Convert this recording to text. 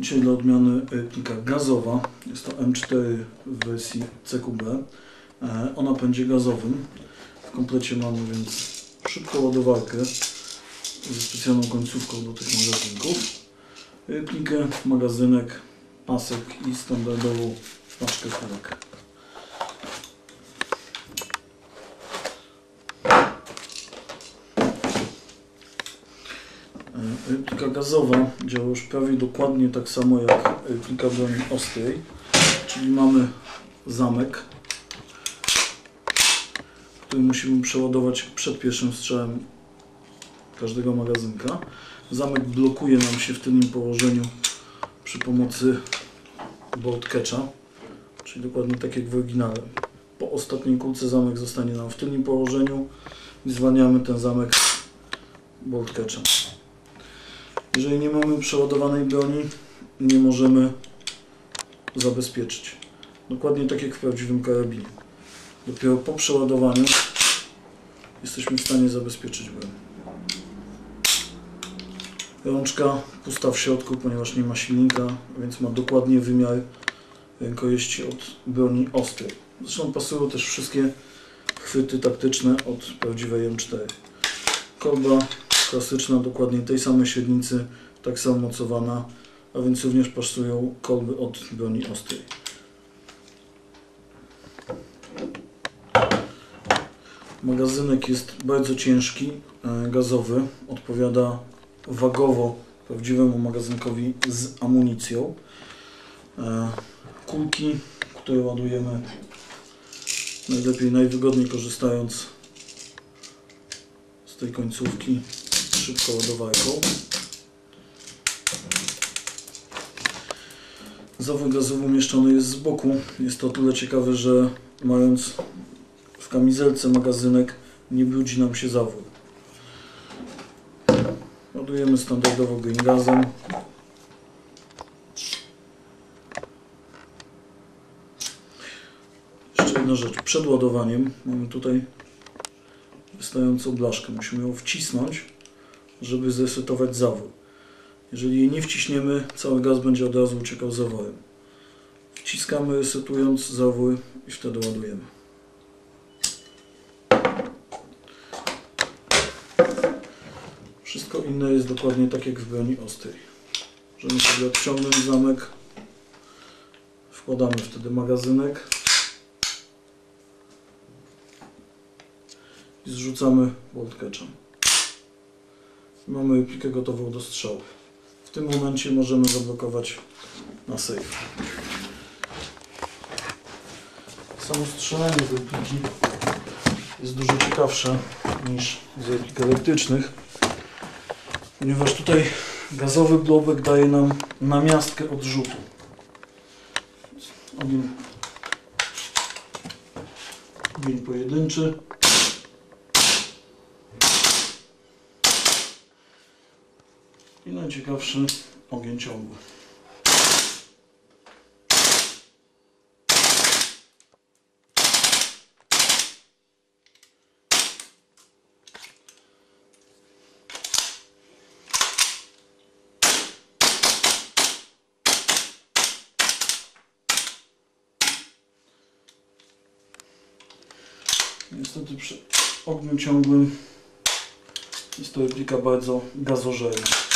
Dzisiaj dla odmiany replika gazowa. Jest to M4 w wersji CQB. E, Ona będzie gazowym. W komplecie mamy więc szybką ładowarkę ze specjalną końcówką do tych magazynków. Replikę, magazynek, pasek i standardową paczkę kulek. E, Replika gazowa działa już prawie dokładnie tak samo jak replika broni ostrej, czyli mamy zamek, który musimy przeładować przed pierwszym strzałem każdego magazynka. Zamek blokuje nam się w tylnym położeniu przy pomocy bolt catcha, czyli dokładnie tak jak w oryginale. Po ostatniej kulce zamek zostanie nam w tylnym położeniu i zwalniamy ten zamek bolt catchem. Jeżeli nie mamy przeładowanej broni, nie możemy zabezpieczyć. Dokładnie tak jak w prawdziwym karabinie. Dopiero po przeładowaniu jesteśmy w stanie zabezpieczyć broń. Rączka pusta w środku, ponieważ nie ma silnika, więc ma dokładnie wymiar rękojeści od broni ostrej. Zresztą pasują też wszystkie chwyty taktyczne od prawdziwej M4. Kolba klasyczna, dokładnie tej samej średnicy, tak samo mocowana, a więc również pasują kolby od broni ostrej. Magazynek jest bardzo ciężki, e, gazowy, odpowiada wagowo prawdziwemu magazynkowi z amunicją. E, Kulki, które ładujemy najlepiej, najwygodniej korzystając z tej końcówki szybko ładowarką. Zawór gazowy umieszczony jest z boku. Jest to o tyle ciekawe, że mając w kamizelce magazynek nie brudzi nam się zawór. Ładujemy standardowo green gazem. Jeszcze jedna rzecz. Przed ładowaniem mamy tutaj wystającą blaszkę. Musimy ją wcisnąć, żeby zresetować zawór. Jeżeli jej nie wciśniemy, cały gaz będzie od razu uciekał zaworem. Wciskamy resetując zawór i wtedy ładujemy. Wszystko inne jest dokładnie tak jak w broni ostrej. Możemy sobie odciągnąć zamek, wkładamy wtedy magazynek i zrzucamy bolt catchem. Mamy replikę gotową do strzału. W tym momencie możemy zablokować na safe. Samo strzelanie z repliki jest dużo ciekawsze niż z replik elektrycznych, ponieważ tutaj gazowy blowback daje nam namiastkę odrzutu. Ogień, ogień pojedynczy. I najciekawszy ogień ciągły. Niestety przy ogniu ciągłym jest to replika bardzo gazożerna.